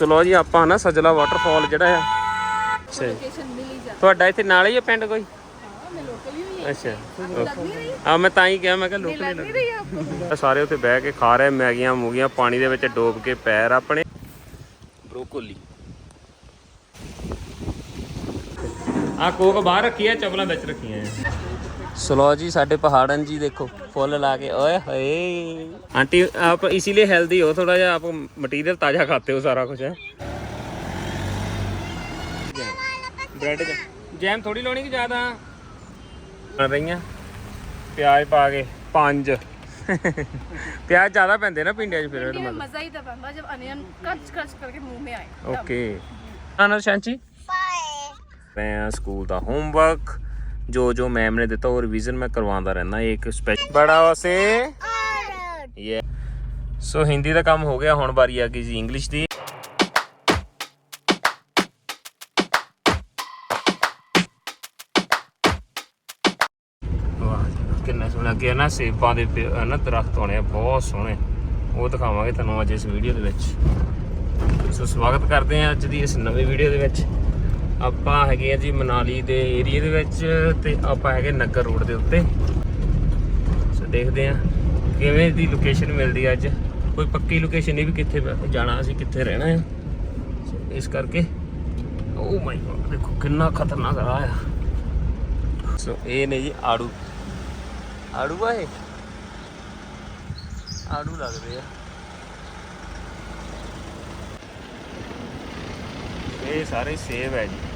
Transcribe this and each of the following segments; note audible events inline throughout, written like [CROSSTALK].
ਸੋ ਜੀ ਆਪਾਂ ਨਾ ਸਜਲਾ ਵਾਟਰਫਾਲ ਜਿਹੜਾ ਆ। ਅੱਛਾ ਜੀ। ਲੋਕੇਸ਼ਨ ਮਿਲ ਹੀ ਜਾ। ਤੁਹਾਡਾ ਇੱਥੇ ਨਾਲ ਹੀ ਹੈ ਪਿੰਡ ਕੋਈ? ਹਾਂ ਮੈਂ ਲੋਕਲ ਹੀ ਹੋਈ ਅੱਛਾ ਲੱਗ ਨਹੀਂ ਰਹੀ? ਆ ਮੈਂ ਤਾਂ ਹੀ ਕਿਹਾ ਮੈਂ ਕਿਹਾ ਲੋਕਲ ਹੀ ਲੱਗ ਨਹੀਂ ਰਹੀ ਆਪਕੋ। ਸਾਰੇ ਉੱਥੇ ਬਹਿ ਕੇ ਖਾ ਰਹੇ ਮੈਗੀਆਂ ਮੂਗੀਆਂ ਪਾਣੀ ਦੇ ਵਿੱਚ ਡੋਬ ਕੇ ਪੈਰ ਆਪਣੇ। ਬ੍ਰੋਕੋਲੀ ਆ ਕੋਕ ਬਾਹਰ ਰੱਖੀ ਆ ਚਪਲਾਂ ਵਿੱਚ ਰੱਖੀਆਂ ਆ। ਸਲੋ ਜੀ ਸਾਡੇ ਪਹਾੜਨ ਜੀ ਦੇਖੋ ਫੁੱਲ ਲਾ ਕੇ। ਓਏ ਹੋਏ। ਆਂਟੀ ਆਪ ਇਸੇ ਲਈ ਹੈਲਦੀ ਹੋ ਥੋੜਾ ਜਿਹਾ ਆਪ ਮਟੀਰੀਅਲ ਤਾਜ਼ਾ ਖਾਤੇ ਹੋ ਸਾਰਾ ਕੁਝ ਹੈ। ਬ੍ਰੈਡ ਜੈਮ ਥੋੜੀ ਲਾਉਣੀ ਕਿ ਜ਼ਿਆਦਾ? ਬਣ ਰਹੀਆਂ। ਪਿਆਜ਼ ਪਾ ਕੇ ਪੰਜ। ਪਿਆਜ਼ ਜ਼ਿਆਦਾ ਪੈਂਦੇ ਨਾ ਪਿੰਡਿਆਂ 'ਚ ਫਿਰ ਮਜ਼ਾ ਹੀ ਤਾਂ ਬੰਦਾ ਜਦ ਅਨੀਅਨ ਕੱਚ ਕੱਚ ਕਰਕੇ ਮੂੰਹ ਮੇ ਆਏ। ਓਕੇ ਆਨਰ ਸ਼ਾਂਚੀ ਬਾਏ ਮੈਂ ਸਕੂਲ ਦਾ ਹੋਮਵਰਕ ਜੋ ਜੋ ਮੈਮ ਨੇ ਦਿੱਤਾ ਉਹ ਰਿਵੀਜ਼ਨ ਮੈਂ ਕਰਵਾਉਂਦਾ ਰਹਿਣਾ ਇੱਕ ਸਪੈਸ਼ਲ ਬੜਾ ਵਸੇ ਯੇ ਸੋ ਹਿੰਦੀ ਦਾ ਕੰਮ ਹੋ ਗਿਆ ਹੁਣ ਵਾਰੀ ਆ ਗਈ ਜੀ ਇੰਗਲਿਸ਼ ਦੀ। ਵਾਹ ਕਿੰਨਾ ਸੋਹਣਾ ਅੱਗੇ ਨਾ ਸੇਬਾਂ ਦੇ ਨਾ ਦਰਖਤ ਹੋਣੇ ਆ, ਬਹੁਤ ਸੋਹਣੇ। ਉਹ ਦਿਖਾਵਾਂਗੇ ਤੁਹਾਨੂੰ ਅੱਜ ਇਸ ਵੀਡੀਓ ਦੇ ਵਿੱਚ। ਸੋ ਸਵਾਗਤ ਕਰਦੇ ਹਾਂ ਅੱਜ ਦੀ ਇਸ ਨਵੀਂ ਵੀਡੀਓ ਦੇ ਵਿੱਚ। ਆਪਾਂ ਹੈਗੇ ਆ ਜੀ ਮਨਾਲੀ ਦੇ ਏਰੀਆ ਦੇ ਵਿੱਚ ਤੇ ਆਪਾਂ ਹੈਗੇ ਨਗਰ ਰੋਡ ਦੇ ਉੱਤੇ। ਸੋ ਦੇਖਦੇ ਆ ਕਿਵੇਂ ਦੀ ਲੋਕੇਸ਼ਨ ਮਿਲਦੀ ਆ ਅੱਜ। ਕੋਈ ਪੱਕੀ ਲੋਕੇਸ਼ਨ ਨਹੀਂ ਵੀ ਕਿੱਥੇ ਜਾਣਾ, ਅਸੀਂ ਕਿੱਥੇ ਰਹਿਣਾ ਹੈ ਸੋ ਇਸ ਕਰਕੇ ਓ ਮਾਈ ਗॉड ਦੇਖੋ ਕਿੰਨਾ ਖਤਰਨਾਕ ਰਾਹ ਆ। ਸੋ ਇਹ ਨੇ ਜੀ ਆੜੂ। ਆੜੂ ਆ ਇਹ? ਆੜੂ ਲੱਗਦੇ ਆ। ਇਹ ਸਾਰੇ ਸੇਬ ਹੈ ਜੀ।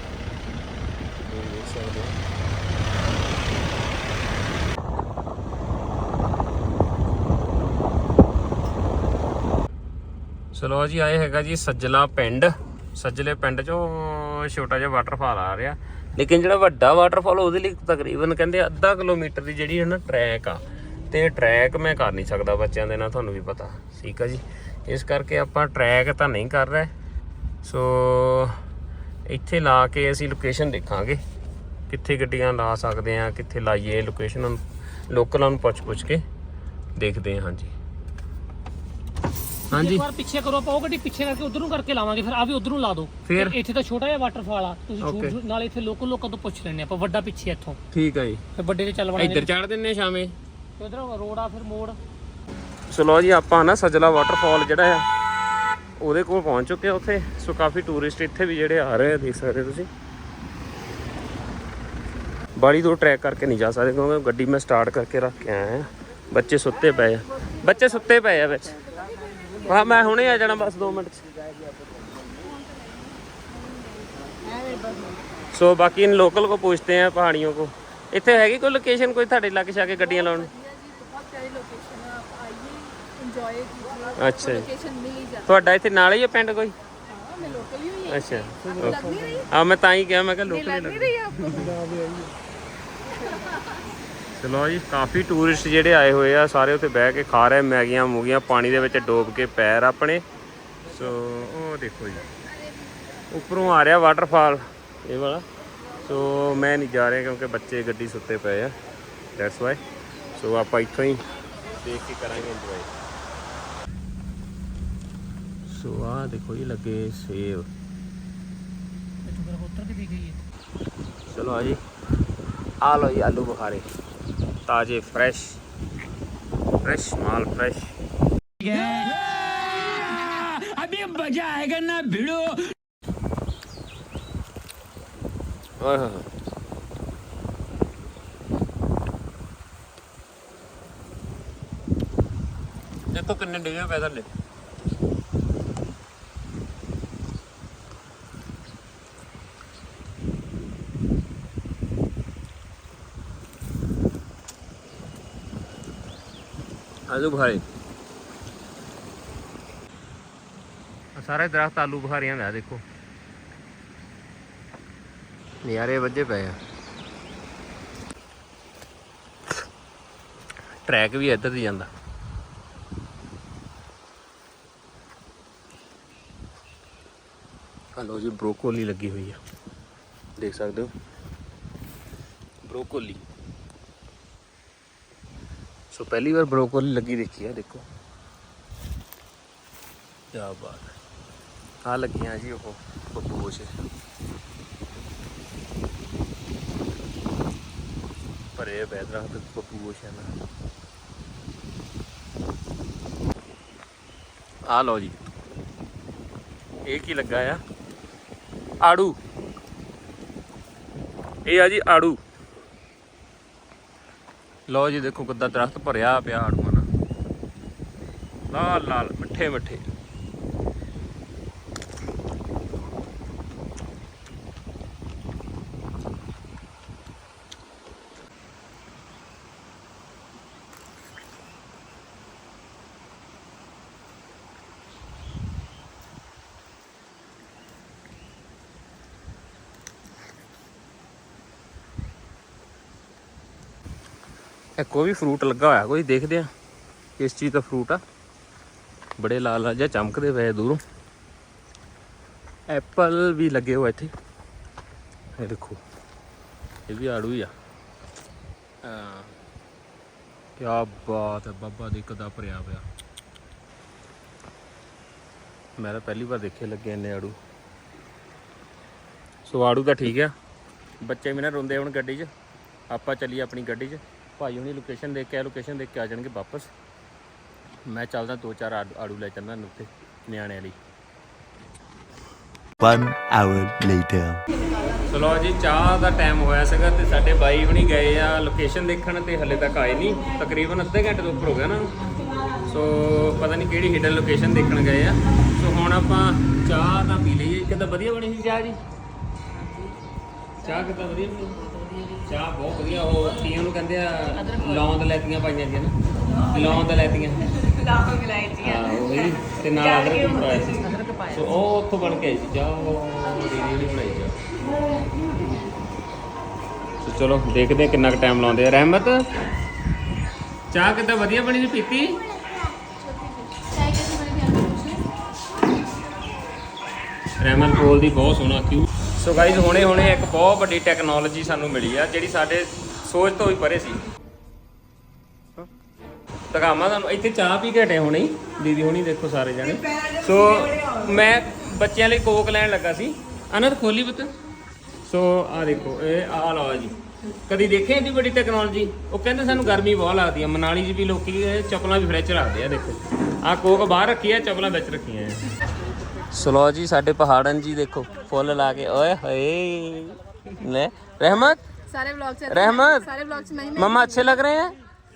ਤੁਸੀਂ ਦੇਖ ਸਕਦੇ ਹੋ ਚਲੋ ਜੀ, ਆਏ ਹੈਗਾ ਜੀ ਸੱਜਲਾ ਪਿੰਡ। ਸੱਜਲੇ ਪਿੰਡ ਚੋਂ ਛੋਟਾ ਜਿਹਾ ਵਾਟਰਫਾਲ ਆ ਰਿਹਾ। ਲੇਕਿਨ ਜਿਹੜਾ ਵੱਡਾ ਵਾਟਰਫਾਲ ਉਹਦੇ ਲਈ ਤਕਰੀਬਨ ਕਹਿੰਦੇ ਅੱਧਾ ਕਿਲੋਮੀਟਰ ਦੀ ਜਿਹੜੀ ਹੈ ਨਾ ਟਰੈਕ ਆ। ਤੇ ਟਰੈਕ ਮੈਂ ਕਰ ਨਹੀਂ ਸਕਦਾ ਬੱਚਿਆਂ ਦੇ ਨਾਲ, ਤੁਹਾਨੂੰ ਵੀ ਪਤਾ। ਠੀਕ ਆ ਜੀ। ਇਸ ਕਰਕੇ ਆਪਾਂ ਟਰੈਕ ਤਾਂ ਨਹੀਂ ਕਰ ਰਹੇ। ਸੋ ਇੱਥੇ ਲਾ ਕੇ ਅਸੀਂ ਲੋਕੇਸ਼ਨ ਦੇਖਾਂਗੇ। ਕਿੱਥੇ ਗੱਡੀਆਂ ਲਾ ਸਕਦੇ ਆ ਕਿੱਥੇ ਲਾਈਏ ਲੋਕੇਸ਼ਨ ਲੋਕਲਾਂ ਨੂੰ ਪੁੱਛ ਪੁੱਛ ਕੇ ਦੇਖਦੇ ਹਾਂ ਹਾਂਜੀ। ਹਾਂਜੀ। ਇੱਕ ਵਾਰ ਪਿੱਛੇ ਕਰੋ ਆਪਾਂ ਉਹ ਗੱਡੀ ਪਿੱਛੇ ਕਰਕੇ ਉਧਰ ਨੂੰ ਕਰਕੇ ਲਾਵਾਂਗੇ ਫਿਰ ਆ ਵੀ ਉਧਰ ਨੂੰ ਲਾ ਦਿਓ। ਫਿਰ? ਇੱਥੇ ਤਾਂ ਛੋਟਾ ਜਿਹਾ ਵਾਟਰਫਾਲ ਆ ਤੁਸੀਂ Okay. ਛੂਟ ਨਾਲ ਇੱਥੇ ਲੋਕਲ ਲੋਕਾਂ ਤੋਂ ਪੁੱਛ ਲੈਣੇ ਆਪਾਂ ਵੱਡਾ ਪਿੱਛੇ ਇੱਥੋਂ। ਠੀਕ ਆ ਜੀ। ਫਿਰ ਵੱਡੇ ਤੇ ਚੱਲ ਵੜਾਂਗੇ। ਇੱਧਰ ਚੜ ਦਿੰਨੇ ਸ਼ਾਮੇ। ਉਧਰ ਰੋਡ ਆ ਫਿਰ ਮੋੜ। ਸੋ ਲਓ ਜੀ ਆਪਾਂ ਨਾ ਸਜਲਾ ਵਾਟਰਫਾਲ ਜਿਹੜਾ ਆ ਉਹਦੇ ਕੋਲ ਪਹੁੰਚ ਚੁੱਕੇ ਆ ਉੱਥੇ। ਸੋ ਕਾਫੀ ਟੂਰਿਸਟ ਇੱਥੇ ਵੀ ਜਿਹੜੇ ਆ ਰਹੇ ਆ, ਦੇਖ ਸਕਦੇ ਤੁਸੀਂ। ਬਾੜੀ ਦੂਰ ਟਰੈਕ ਕਰਕੇ ਨਹੀਂ ਜਾ ਸਕਦੇ ਕਿਉਂਕਿ ਗੱਡੀ ਮੈਂ ਸਟਾਰਟ ਕਰਕੇ ਰੱਖ ਕੇ ਆਇਆ ਬੱਚੇ ਸੁੱਤੇ ਪਏ ਆ। ਬੱਚੇ ਸੁੱਤੇ ਪਏ ਆ ਵਿੱਚ। ਹਾਂ, ਮੈਂ ਹੁਣੇ ਆ ਜਾਣਾ ਬਸ 2 ਮਿੰਟ ਚ। ਸੋ ਬਾਕੀ ਇਨ ਲੋਕਲ ਕੋ ਪੁੱਛਦੇ ਆ, ਪਹਾੜੀਆਂ ਕੋ ਇੱਥੇ ਹੈਗੀ ਕੋਈ ਲੋਕੇਸ਼ਨ ਕੋਈ ਤੁਹਾਡੇ ਲੱਗ ਛਾ ਕੇ ਗੱਡੀਆਂ ਲਾਉਣ ਇੰਜੋਏ ਕੀਤਾ। ਅੱਛਾ ਲੋਕੇਸ਼ਨ ਤੁਹਾਡਾ ਇੱਥੇ ਨਾਲ ਹੀ ਪਿੰਡ ਕੋਈ? ਹਾਂ ਮੈਂ ਲੋਕਲ ਹੀ ਹੋਈ ਅੱਛਾ। ਆ ਮੈਂ ਤਾਂ ਹੀ ਕਿਹਾ ਮੈਂ ਕਿਹਾ ਲੋਕਲ ਨਹੀਂ ਰਹੀ ਚਲੋ ਜੀ ਕਾਫੀ ਟੂਰਿਸਟ ਜਿਹੜੇ ਆਏ ਹੋਏ ਆ ਸਾਰੇ ਉੱਥੇ ਬਹਿ ਕੇ ਖਾ ਰਹੇ ਮੈਗੀਆਂ ਮੂਗੀਆਂ ਪਾਣੀ ਦੇ ਵਿੱਚ ਡੋਬ ਕੇ ਪੈਰ ਆਪਣੇ। ਸੋ ਉਹ ਦੇਖੋ ਜੀ। ਉੱਪਰੋਂ ਆ ਰਿਹਾ ਵਾਟਰਫਾਲ ਇਹ ਵਾਲਾ। ਸੋ ਮੈਂ ਨਹੀਂ ਜਾ ਰਿਹਾ ਕਿਉਂਕਿ ਬੱਚੇ ਗੱਡੀ ਸੁੱਤੇ ਪਏ ਆ। ਦੈਟਸ ਵਾਈ ਸੋ ਆਪਾਂ ਇੱਥੋਂ ਹੀ ਦੇਖ ਕੇ ਕਰਾਂਗੇ ਇੰਜੋਏ ਸੋ ਆਹ ਦੇਖੋ ਜੀ ਲੱਗੇ ਸੇਬ। ਚਲੋ ਆ ਜੀ। ਆ ਲੋ ਜੀ ਆਲੂ ਬੁਖਾਰੇ। ਤਾਜ਼ੇ ਫਰੈਸ਼ ਫਰੈਸ਼ ਮਾਲ ਫਰੈਸ਼ ਅਭੀ ਮਜ਼ਾ ਆਏਗਾ ਨਾ ਭਿੜੋ ਓਏ ਹੋਏ ਦੇਖੋ ਕਿੰਨੇ ਡਿਗੇ ਪੈਦਲ। ਨੇ ਆਲੂ ਬੁਖਾਰੇ। ਸਾਰੇ ਦਰਖਤ ਆਲੂ ਬੁਖਾਰੀਆਂ ਦਾ ਦੇਖੋ। ਨਿਆਰੇ ਵੱਜੇ ਪਏ ਆ। ਟਰੈਕ ਵੀ ਇੱਧਰ ਦੀ ਜਾਂਦਾ। ਹਲੋ ਜੀ ਬ੍ਰੋਕੋਲੀ ਲੱਗੀ ਹੋਈ ਆ। ਦੇਖ ਸਕਦੇ ਹੋ? ਬ੍ਰੋਕੋਲੀ। ਸੋ ਪਹਿਲੀ ਵਾਰ ਬ੍ਰੋਕੋਲੀ ਲੱਗੀ ਦੇਖੀ ਆ, ਦੇਖੋ। ਕੀ ਬਾਤ ਹੈ। ਆ ਲੱਗੀਆਂ ਜੀ ਉਹ ਬੱਬੂ ਗੋਸ਼ੇ ਭਰੇ ਪੈ ਦਰਖਤ ਬੱਬੂ ਗੋਸ਼ਿਆਂ ਨਾਲ ਆ ਲਓ ਜੀ। ਇਹ ਕੀ ਲੱਗਾ ਆ? ਆੜੂ। ਇਹ ਆ ਜੀ ਆੜੂ। ਲਓ ਜੀ ਦੇਖੋ ਕਿੱਦਾਂ ਦਰਖਤ ਭਰਿਆ ਪਿਆ ਆੜੂਆਂ ਨਾਲ ਲਾਲ ਲਾਲ ਮਿੱਠੇ ਮਿੱਠੇ ਇਹ ਕੋਈ ਵੀ ਫਰੂਟ ਲੱਗਾ ਹੋਇਆ ਕੋਈ ਦੇਖਦੇ ਆ ਕਿਸ ਚੀਜ਼ ਦਾ ਫਰੂਟ ਆ। ਬੜੇ ਲਾਲ ਲਾਲ ਜਿਹਾ ਚਮਕਦੇ ਪਏ ਦੂਰੋਂ। ਐਪਲ ਵੀ ਲੱਗੇ ਹੋਏ ਇੱਥੇ। ਇਹ ਦੇਖੋ ਇਹ ਵੀ ਆੜੂ ਹੀ ਆ। ਹਾਂ। ਕੀ ਬਾਤ ਹੈ ਬਾਬਾ ਦੀ ਕਦਾ ਭਰਿਆ ਪਿਆ ਮੈਂ ਤਾਂ ਪਹਿਲੀ ਵਾਰ ਦੇਖੇ ਲੱਗੇ ਇੰਨੇ ਆੜੂ। ਸੋ ਆੜੂ ਤਾਂ ਠੀਕ ਆ। ਬੱਚੇ ਵੀ ਨਾ ਰੋਂਦੇ ਹੁਣ ਗੱਡੀ 'ਚ। ਆਪਾਂ ਚੱਲੀਏ ਆਪਣੀ ਗੱਡੀ 'ਚ। ਭਾਈ ਹੁਣੀ ਲੋਕੇਸ਼ਨ ਦੇਖ ਕੇ ਲੋਕੇਸ਼ਨ ਦੇਖ ਕੇ ਆ ਜਾਣਗੇ ਵਾਪਸ। ਮੈਂ ਚੱਲਦਾ ਦੋ ਚਾਰ ਆੜੂ ਲੈ ਚੱਲਦਾ ਉੱਤੇ ਨਿਆਣੇ ਲਈ। One hour later. ਚਲੋ ਜੀ ਚਾਹ ਦਾ ਟਾਈਮ ਹੋਇਆ ਸੀਗਾ ਤੇ ਸਾਡੇ ਬਾਈ ਹੁਣੀ ਗਏ ਆ ਲੋਕੇਸ਼ਨ ਦੇਖਣ ਤੇ ਹਲੇ ਤੱਕ ਆਏ ਨਹੀਂ। ਤਕਰੀਬਨ ਅੱਧੇ ਘੰਟੇ ਤੋਂ ਉੱਪਰ ਹੋ ਗਿਆ ਨਾ। ਸੋ ਪਤਾ ਨਹੀਂ ਕਿਹੜੀ ਹਿਡਨ ਲੋਕੇਸ਼ਨ ਦੇਖਣ ਗਏ ਆ। ਸੋ ਹੁਣ ਆਪਾਂ ਚਾਹ ਤਾਂ ਪੀ ਲਈਏ। ਕਿੱਦਾਂ ਵਧੀਆ ਬਣੀ ਸੀ ਚਾਹ ਜੀ। ਚਾਹ ਕਿੱਦਾਂ ਵਧੀਆ ਬਣੀ? ਚਾਹ ਬਹੁਤ ਵਧੀਆ ਉਹ ਕੀ ਉਹਨੂੰ ਕਹਿੰਦੇ ਆ ਲੌਂਗ ਲੈਤੀਆਂ ਪਾਈਆਂ ਜੀ ਨਾ। ਲੌਂਗ ਲੈਤੀਆਂ। ਲਾਹੋਂ ਮਿਲਾਈ ਜੀ ਹਾਂ ਉਹ ਵੀ। ਤੇ ਨਾਲ ਅਦਰਕ ਵੀ ਪਾਇਆ ਸੀ? ਸੋ। ਉਹ ਉੱਥੋਂ ਬਣ ਕੇ ਆਈ ਸੀ। ਚਾਹ ਉਹ ਦੀਦੀ ਨੇ ਬਣਾਈ ਚਾਹ। ਸੋ ਚਲੋ ਦੇਖਦੇ ਹਾਂ ਕਿੰਨਾ ਕੁ ਟਾਈਮ ਲਾਉਂਦੇ ਆ। ਰਹਿਮਤ ਚਾਹ ਕਿੱਦਾਂ ਵਧੀਆ ਬਣੀ ਸੀ ਪੀਤੀ? ਰਹਿਮਤ ਬੋਲਦੀ ਬਹੁਤ ਸੋਹਣਾ ਕਿਉਂ ਸੋ ਗਾਈਜ਼ ਹੁਣੇ ਹੁਣੇ ਇੱਕ ਬਹੁਤ ਵੱਡੀ ਟੈਕਨੋਲੋਜੀ ਸਾਨੂੰ ਮਿਲੀ ਆ ਜਿਹੜੀ ਸਾਡੇ ਸੋਚ ਤੋਂ ਵੀ ਪਰੇ ਸੀ। ਤਕਾਮਾ ਤੁਹਾਨੂੰ ਇੱਥੇ ਚਾਹ ਪੀ ਕੇ ਹਟੇ ਹੁਣੇ ਹੀ। ਦੀਦੀ ਹੁਣੀ ਦੇਖੋ ਸਾਰੇ ਜਾਣੇ। ਸੋ ਮੈਂ ਬੱਚਿਆਂ ਲਈ ਕੋਕ ਲੈਣ ਲੱਗਾ ਸੀ। ਅਨੰਦ ਖੋਲੀ ਪੁੱਤ। ਸੋ ਆ ਦੇਖੋ ਇਹ ਆ ਲਓ ਜੀ। ਕਦੀ ਦੇਖੇ ਇੰਨੀ ਵੱਡੀ ਟੈਕਨੋਲੋਜੀ ਉਹ ਕਹਿੰਦੇ ਸਾਨੂੰ ਗਰਮੀ ਬਹੁਤ ਲੱਗਦੀ ਆ। ਮਨਾਲੀ 'ਚ ਵੀ ਲੋਕੀ ਇਹ ਚੱਪਲਾਂ ਵੀ ਫ੍ਰਿਜ 'ਚ ਰੱਖਦੇ ਆ ਦੇਖੋ। ਆ ਕੋਕ ਬਾਹਰ ਰੱਖੀ ਆ ਚੱਪਲਾਂ ਵਿੱਚ ਰੱਖੀਆਂ ਆ। ਸਲੋ ਜੀ ਸਾਡੇ ਪਹਾੜਨ ਜੀ ਦੇਖੋ। ਫੁੱਲ ਲਾ ਕੇ ਓਏ ਹੋਏ। ਲੈ ਰਹਿਮਤ? ਸਾਰੇ ਵਲੌਗ ਚ ਰਹਿਮਤ? ਸਾਰੇ ਵਲੌਗ ਚ ਨਹੀਂ ਮਮਾ ਅੱਛੇ ਲੱਗ ਰਹੇ ਹੈ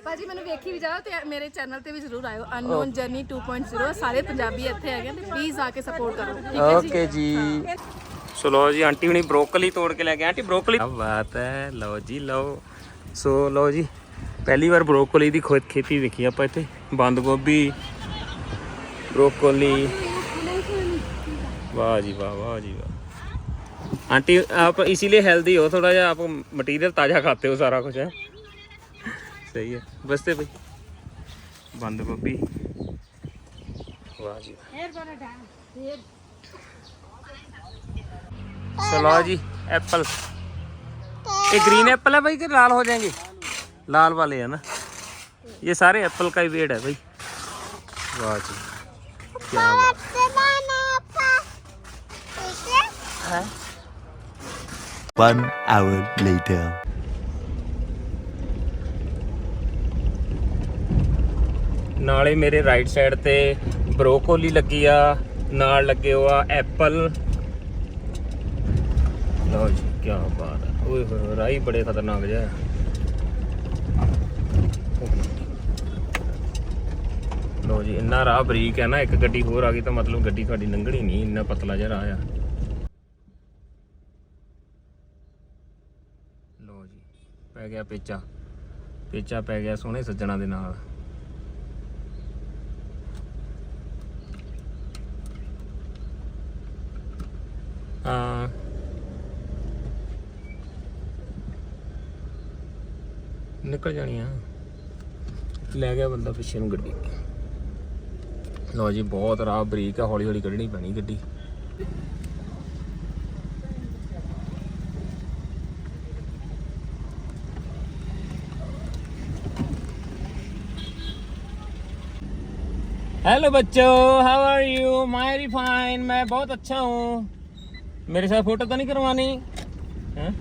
ਭਾਜੀ ਮੈਨੂੰ ਵੇਖੀ ਵੀ ਜਾਓ ਤੇ ਮੇਰੇ ਚੈਨਲ ਤੇ ਵੀ ਜ਼ਰੂਰ ਆਇਓ। ਅਨਨੋਨ ਜਰਨੀ 2.0 ਸਾਰੇ ਪੰਜਾਬੀ ਇੱਥੇ ਹੈਗੇ ਤੇ ਪਲੀਜ਼ ਆ ਕੇ ਸਪੋਰਟ ਕਰੋ। ਠੀਕ ਹੈ ਜੀ? ਓਕੇ ਜੀ। ਸੋ ਲਓ ਜੀ ਆਂਟੀ ਹੁਣੀ ਬਰੋਕਲੀ ਤੋੜ ਕੇ ਲੈ ਗਏ। ਆਂਟੀ ਬਰੋਕਲੀ ਕੀ ਬਾਤ ਹੈ। ਲਓ ਜੀ ਲਓ। ਸੋ ਲਓ ਜੀ ਪਹਿਲੀ ਵਾਰ ਬਰੋਕਲੀ ਦੀ ਖੋਤ ਖੇਤੀ ਦੇਖੀ ਆਪਾਂ ਇੱਥੇ। ਬੰਦ ਗੋਭੀ ਬਰੋਕਲੀ ਵਾਹ ਜੀ ਵਾਹ ਵਾਹ ਜੀ वाह आंटी आप इसीलिए हेल्दी हो थोड़ा जा आप मटेरियल ताज़ा खाते हो सारा कुछ है? सही है। बसते भाई। बंद गोभी। वाह जी। चलो जी एप्पल ये ग्रीन एप्पल है भाई कि लाल हो जाएँगे? लाल वाले है ना। ये सारे एप्पल का ही वेट है भाई। वाह जी। क्या है? One hour later. ਨਾਲੇ ਮੇਰੇ ਰਾਈਟ ਸਾਈਡ ਤੇ ਬਰੋਕੋਲੀ ਲੱਗੀ ਆ, ਨਾਲ ਲੱਗੇ ਹੋਆ ਐਪਲ ਲਓ ਜੀ ਕੀ ਬਾਤ ਹੈ ਓਏ ਹੋਏ ਰਾਈ ਬੜੇ ਖਤਰਨਾਕ ਜਿਹਾ ਹੈ। ਲਓ ਜੀ, ਇੰਨਾ ਰਾਹ ਬਰੀਕ ਹੈ ਨਾ, ਇੱਕ ਗੱਡੀ ਹੋਰ ਆ ਗਈ ਤਾਂ ਮਤਲਬ ਗੱਡੀ ਤੁਹਾਡੀ ਲੰਘਣੀ ਨਹੀਂ, ਇੰਨਾ ਪਤਲਾ ਜਿਹਾ ਰਾਹ ਆ ਲਓ ਜੀ ਪੈ ਗਿਆ ਪੇਚਾ। ਪੇਚਾ ਪੈ ਗਿਆ ਸੋਹਣੇ ਸੱਜਣਾ ਦੇ ਨਾਲ। ਹਾਂ। ਨਿਕਲ ਜਾਣੀ ਆ। ਲੈ ਗਿਆ ਬੰਦਾ ਪਿੱਛੇ ਨੂੰ ਗੱਡੀ। ਲਓ ਜੀ, ਬਹੁਤ ਰਾਹ ਬਰੀਕ ਆ ਹੌਲੀ ਹੌਲੀ ਕੱਢਣੀ ਪੈਣੀ ਗੱਡੀ। हेलो बच्चों how are you my fine मैं बहुत अच्छा हूँ मेरे साथ फोटो तो नहीं करवानी हैं?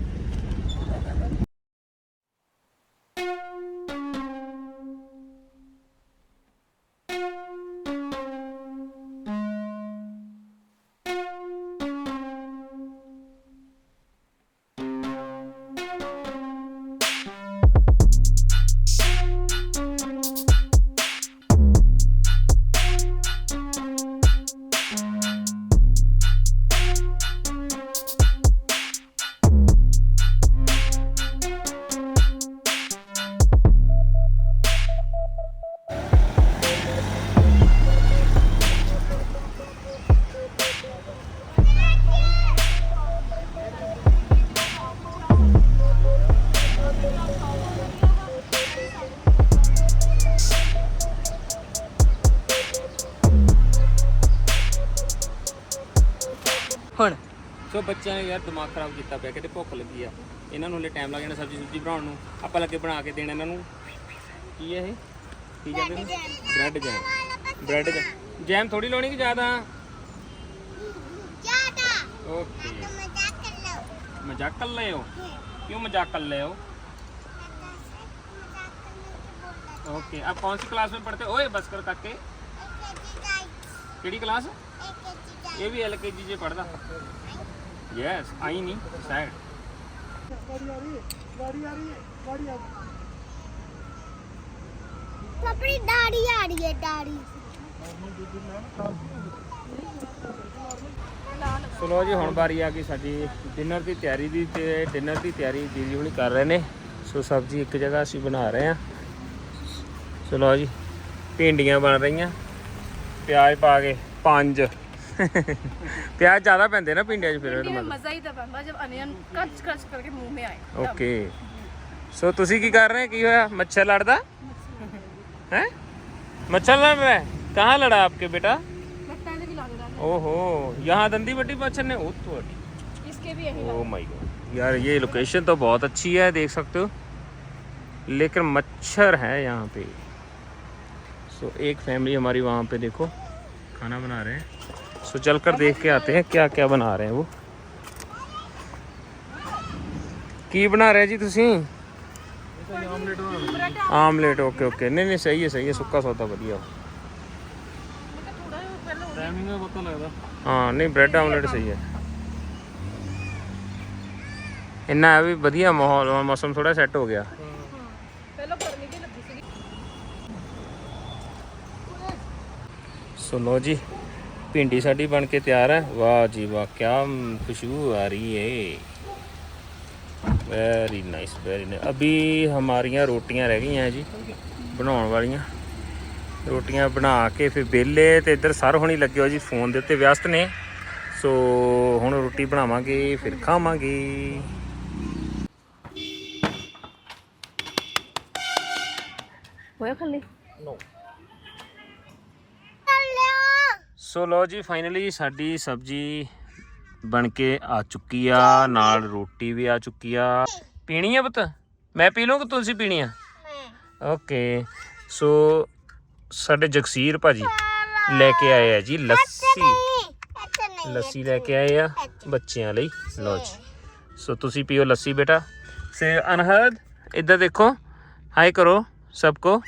ਦਿਮਾਗ ਖਰਾਬ ਕੀਤਾ ਪਿਆ ਕਿਤੇ ਭੁੱਖ ਲੱਗੀ ਆ ਇਹਨਾਂ ਨੂੰ ਹਲੇ ਟਾਈਮ ਲੱਗ ਜਾਣਾ ਸਬਜ਼ੀ ਸੁਬਜ਼ੀ ਬਣਾਉਣ ਨੂੰ ਆਪਾਂ ਲੱਗੇ ਬਣਾ ਕੇ ਦੇਣਾ ਇਹਨਾਂ ਨੂੰ ਕੀ ਹੈ ਇਹ ਕੀ ਕਹਿੰਦੇ ਨੇ bread jam bread jam jam ਥੋੜੀ ਲਾਉਣੀ ਕਿ ਜ਼ਿਆਦਾ ਜ਼ਿਆਦਾ ਓਕੇ ਮਜ਼ਾਕ ਕਰ ਰਹੇ ਹੋ क्यों मजाक कर रहे हो ओके आप कौन सी क्लास में पढ़ते हो ओए बस कर काके केड़ी क्लास ये भी एल के जी जे पढ़दा यस आई नहीं सैड अपनी दाढ़ी आ रही है दाढ़ी ਸੋ ਲੋ ਜੀ ਹੁਣ ਵਾਰੀ ਆ ਗਈ ਸਾਡੀ ਡਿਨਰ ਦੀ ਤਿਆਰੀ ਦੀ ਤੇ ਡਿਨਰ ਦੀ ਤਿਆਰੀ ਦੀਦੀ ਹੁਣੀ ਕਰ ਰਹੇ ਨੇ ਸੋ ਸਬਜ਼ੀ ਇੱਕ ਜਗ੍ਹਾ ਅਸੀਂ ਬਣਾ ਰਹੇ ਹਾਂ ਸੋ ਲੋ ਜੀ ਭਿੰਡੀਆਂ ਬਣ ਰਹੀਆਂ ਪਿਆਜ਼ ਪਾ ਕੇ ਪੰਜ [LAUGHS] ਪਿਆਜ਼ ਜ਼ਿਆਦਾ ਪੈਂਦੇ ਨਾ ਭਿੰਡੀਆਂ 'ਚ ਫਿਰ ਇਹਦਾ ये ਮਤਲਬ मजा ही तब आएगा जब अनियन कच कच करके मुंह में आए ਓਕੇ ਸੋ ਤੁਸੀਂ ਕੀ ਕਰ ਰਹੇ ਕੀ ਹੋਇਆ ਮੱਛਰ ਲੜਦਾ ਹੈ मच्छर लड़ रहा है कहाँ लड़ा आपके बेटा लगता है भी लग रहा ओहो यहाँ दंदी बड्डी मच्छर ने ओ तो अड़ी है इसके भी यही ओ माय गॉड यार ये लोकेशन तो बहुत अच्छी है देख सकते हो लेकिन मच्छर है यहाँ पे सो एक फैमिली हमारी वहाँ पे देखो खाना बना रहे हैं सो चलकर देख के आते हैं क्या क्या बना रहे हैं वो ਕੀ ਬਣਾ ਰਹੇ ਜੀ ਤੁਸੀਂ ਆਮਲੇਟ ਓਕੇ ਓਕੇ ਨਹੀਂ ਨਹੀਂ ਸਹੀ ਹੈ ਸਹੀ ਹੈ ਸੁੱਕਾ ਸੌਦਾ ਵਧੀਆ ਟਾਈਮਿੰਗ ਦਾ ਪਤਾ ਲੱਗਦਾ ਹਾਂ ਨਹੀਂ ਬ੍ਰੈਡ ਆਮਲੇਟ ਸਹੀ ਹੈ ਇੰਨਾ ਹੈ ਵੀ ਵਧੀਆ ਮਾਹੌਲ ਮੌਸਮ ਥੋੜਾ ਸੈੱਟ ਹੋ ਗਿਆ पहले गर्मी की लगी सी ਸੋ ਲੋ ਜੀ ਭਿੰਡੀ ਸਾਡੀ ਬਣ ਕੇ ਤਿਆਰ ਹੈ। ਵਾਹ ਜੀ ਵਾਹ ਕੀ ਖੁਸ਼ਬੂ ਆ ਰਹੀ ਏ। ਵੈਰੀ ਨਾਈਸ ਵੈਰੀ ਨਾਈਸ ਅਭੀ ਹਮਾਰੀਆਂ ਰੋਟੀਆਂ ਰਹਿ ਗਈਆਂ ਜੀ ਬਣਾਉਣ ਵਾਲੀਆਂ। ਰੋਟੀਆਂ ਬਣਾ ਕੇ ਫਿਰ ਬੇਲੇ ਤੇ ਇੱਧਰ ਸਰ ਹੋਣੀ ਲੱਗੇ ਹੋ ਜੀ ਫੋਨ ਦੇ ਉੱਤੇ ਵਿਅਸਤ ਨੇ। ਸੋ ਹੁਣ ਰੋਟੀ ਬਣਾਵਾਂਗੇ ਫਿਰ ਖਾਵਾਂਗੇ। ਹੋਇਆ ਖੱਲੀ? ਨੋ ਸੋ ਲੋ ਜੀ ਫਾਈਨਲੀ ਸਾਡੀ ਸਬਜੀ ਬਣ ਕੇ ਆ ਚੁੱਕੀ ਆ, ਨਾਲ ਰੋਟੀ ਵੀ ਆ ਚੁੱਕੀ ਆ। ਪੀਣੀ ਆ ਪੁੱਤ? ਮੈਂ ਪੀ ਲੂੰ ਕਿ ਤੁਸੀਂ ਪੀਣੀ ਆ? ਓਕੇ ਸੋ ਸਾਡੇ ਜਗਸੀਰ ਭਾਜੀ ਲੈ ਕੇ ਆਏ ਆ ਜੀ ਲੱਸੀ। ਲੱਸੀ ਲੈ ਕੇ ਆਏ ਆ ਬੱਚਿਆਂ ਲਈ। ਲੋ ਜੀ ਸੋ ਤੁਸੀਂ ਪੀਓ ਲੱਸੀ ਬੇਟਾ। ਸੇ ਅਨਹਦ, ਇੱਧਰ ਦੇਖੋ ਹਾਈ ਕਰੋ ਸਭ ਕੋ।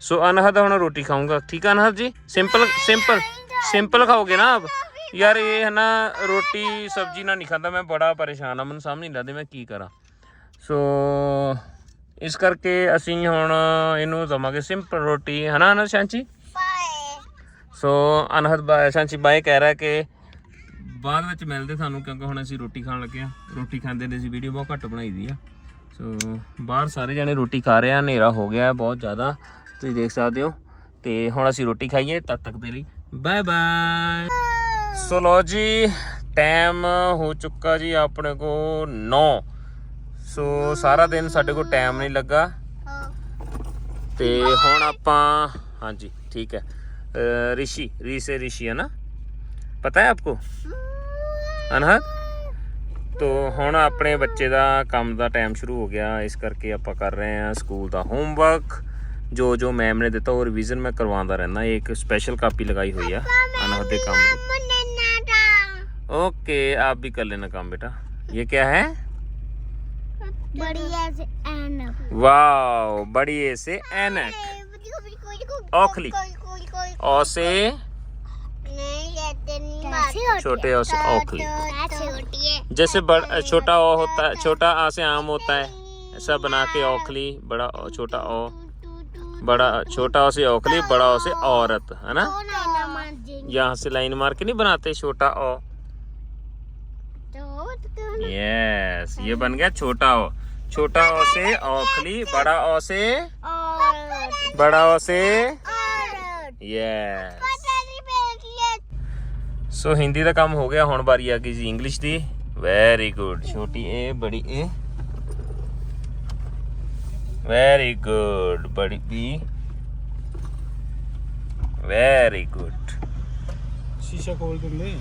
ਸੋ ਅਨਹਦ ਹੁਣ ਰੋਟੀ ਖਾਊਂਗਾ। ਠੀਕ ਆ ਅਨਹਦ ਜੀ? ਸਿੰਪਲ ਸਿੰਪਲ ਸਿੰਪਲ ਖਾਓਗੇ ਨਾ ਆਪ? ਯਾਰ ਇਹ ਹੈ ਨਾ, ਰੋਟੀ ਸਬਜ਼ੀ ਨਾਲ ਨਹੀਂ ਖਾਂਦਾ, ਮੈਂ ਬੜਾ ਪਰੇਸ਼ਾਨ ਆ, ਮੈਨੂੰ ਸਮਝ ਨਹੀਂ ਲੱਗਦੀ ਮੈਂ ਕੀ ਕਰਾਂ। ਸੋ ਇਸ ਕਰਕੇ ਅਸੀਂ ਹੁਣ ਇਹਨੂੰ ਦਵਾਂਗੇ ਸਿੰਪਲ ਰੋਟੀ, ਹੈ ਨਾ ਨਾ ਸ਼ਾਂਚੀ? ਸੋ ਅਨਹਦ ਬਾਏ ਸ਼ਾਂਚੀ ਬਾਏ ਕਹਿ ਰਿਹਾ ਕਿ ਬਾਅਦ ਵਿੱਚ ਮਿਲਦੇ ਸਾਨੂੰ ਕਿਉਂਕਿ ਹੁਣ ਅਸੀਂ ਰੋਟੀ ਖਾਣ ਲੱਗੇ ਆ ਰੋਟੀ ਖਾਂਦੇ ਨੇ ਅਸੀਂ ਵੀਡੀਓ ਬਹੁਤ ਘੱਟ ਬਣਾਈ ਦੀ ਆ। ਸੋ ਬਾਹਰ ਸਾਰੇ ਜਣੇ ਰੋਟੀ ਖਾ ਰਹੇ ਆ, ਹਨੇਰਾ ਹੋ ਗਿਆ ਬਹੁਤ ਜ਼ਿਆਦਾ। ਤੁਸੀਂ ਦੇਖ ਸਕਦੇ ਹੋ। ਤੇ ਹੁਣ ਅਸੀਂ ਰੋਟੀ ਖਾਈਏ ਤਦ ਤੱਕ ਦੇ ਲਈ। ਬਾਏ ਬਾਏ ਸੋ ਲੋ ਜੀ ਟਾਈਮ ਹੋ ਚੁੱਕਾ ਜੀ ਆਪਣੇ ਕੋ 9 ਸੋ ਸਾਰਾ ਦਿਨ ਸਾਡੇ ਕੋਲ ਟਾਈਮ ਨਹੀਂ ਲੱਗਾ। ਤੇ ਹੁਣ ਆਪਾਂ, ਹਾਂਜੀ, ਠੀਕ ਹੈ। ਰਿਸ਼ੀ, ਰੀਸੇ ਰਿਸ਼ੀ ਹੈ ਨਾ? ਪਤਾ ਹੈ ਆਪਕੋ? ਅਨਹਦ ਤੋ ਹੁਣ ਆਪਣੇ ਬੱਚੇ ਦਾ ਕੰਮ ਦਾ ਟਾਈਮ ਸ਼ੁਰੂ ਹੋ ਗਿਆ। ਇਸ ਕਰਕੇ ਆਪਾਂ ਕਰ ਰਹੇ ਹਾਂ ਸਕੂਲ ਦਾ ਹੋਮਵਰਕ ਜੋ ਜੋ ਮੈਮ ਨੇ ਦਿੱਤਾ ਉਹ ਰਿਵੀਜ਼ਨ ਮੈਂ ਕਰਵਾਉਂਦਾ ਰਹਿੰਦਾ ਇਹ ਇੱਕ ਸਪੈਸ਼ਲ ਕਾਪੀ ਲਗਾਈ ਹੋਈ ਆ ਅਨਹਦ ਦੇ ਕੰਮ ਦੀ मुन्ने नाटा ओके आप भी कर लेना काम बेटा ये क्या है बढ़िया से एन वाओ बड़ी ए से एनक औखली। ओ से नहीं लेते नहीं छोटे ओ से औखली छोटी है जैसे बड़ा छोटा ओ होता है छोटा आ से आम होता है ऐसा बना के औखली बड़ा ओ छोटा ओ बड़ा छोटा ओ से औखली बड़ा ओ से औरत है ना यहाँ से लाइन मार के नहीं बनाते छोटा ओ यस ये बन गया छोटा ओ छोटा ओ से औखली बड़ा ओ से बड़ा ओ से यस ਸੋ ਹਿੰਦੀ ਦਾ ਕੰਮ ਹੋ ਗਿਆ ਹੁਣ ਵਾਰੀ ਆ ਗਈ ਜੀ ਇੰਗਲਿਸ਼ ਦੀ ਵੈਰੀ ਗੁੱਡ ਛੋਟੀ ਏ ਬੜੀ ਏ ਵੈਰੀ ਗੁੱਡ ਬੜੀ ਬੀ ਵੈਰੀ ਗੁੱਡ ਸ਼ੀਸ਼ਾ ਖੋਲ ਦਿੰਦੇ।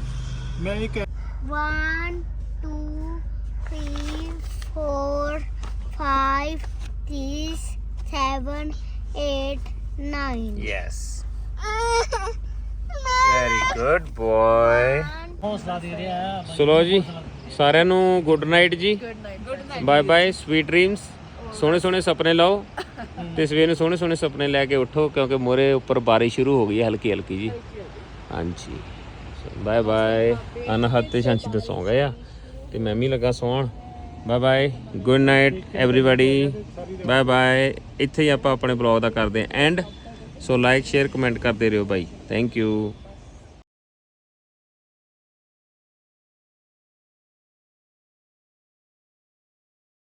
ਮੈਂ ਕਹਿ One, two, three, four, five, six, seven, eight, nine. Yes very good boy ਹੌਸਲਾ ਦੇ ਰਿਹਾ। ਹੈ ਚਲੋ ਜੀ ਸਾਰਿਆਂ ਨੂੰ ਗੁੱਡ ਨਾਈਟ ਜੀ। Good night bye bye sweet dreams ਸੋਹਣੇ ਸੋਹਣੇ ਸੁਪਨੇ ਲਾਓ ਤੇ ਸਵੇਰ ਨੂੰ ਸੋਹਣੇ ਸੋਹਣੇ ਸੁਪਨੇ ਲੈ ਕੇ ਉੱਠੋ, ਕਿਉਂਕਿ ਮੋਰੇ ਉੱਪਰ ਬਾਰਿਸ਼ ਸ਼ੁਰੂ ਹੋ ਗਈ ਹੈ ਹਲਕੀ ਹਲਕੀ ਜੀ। ਹਾਂਜੀ। ਬਾਏ ਬਾਏ ਅਨਹਦ ਤੇ ਸ਼ਾਂਚੀ ਤਾਂ ਸੌਂ ਗਏ ਆ। ਤੇ ਮੈਂ ਵੀ ਲੱਗਾ ਸੌਣ। Bye bye good night everybody bye bye ਇੱਥੇ ਹੀ ਆਪਾਂ ਆਪਣੇ ਬਲੌਗ ਦਾ ਕਰਦੇ ਆਂ and so like share comment ਕਰਦੇ ਰਹੋ ਬਾਈ। Thank you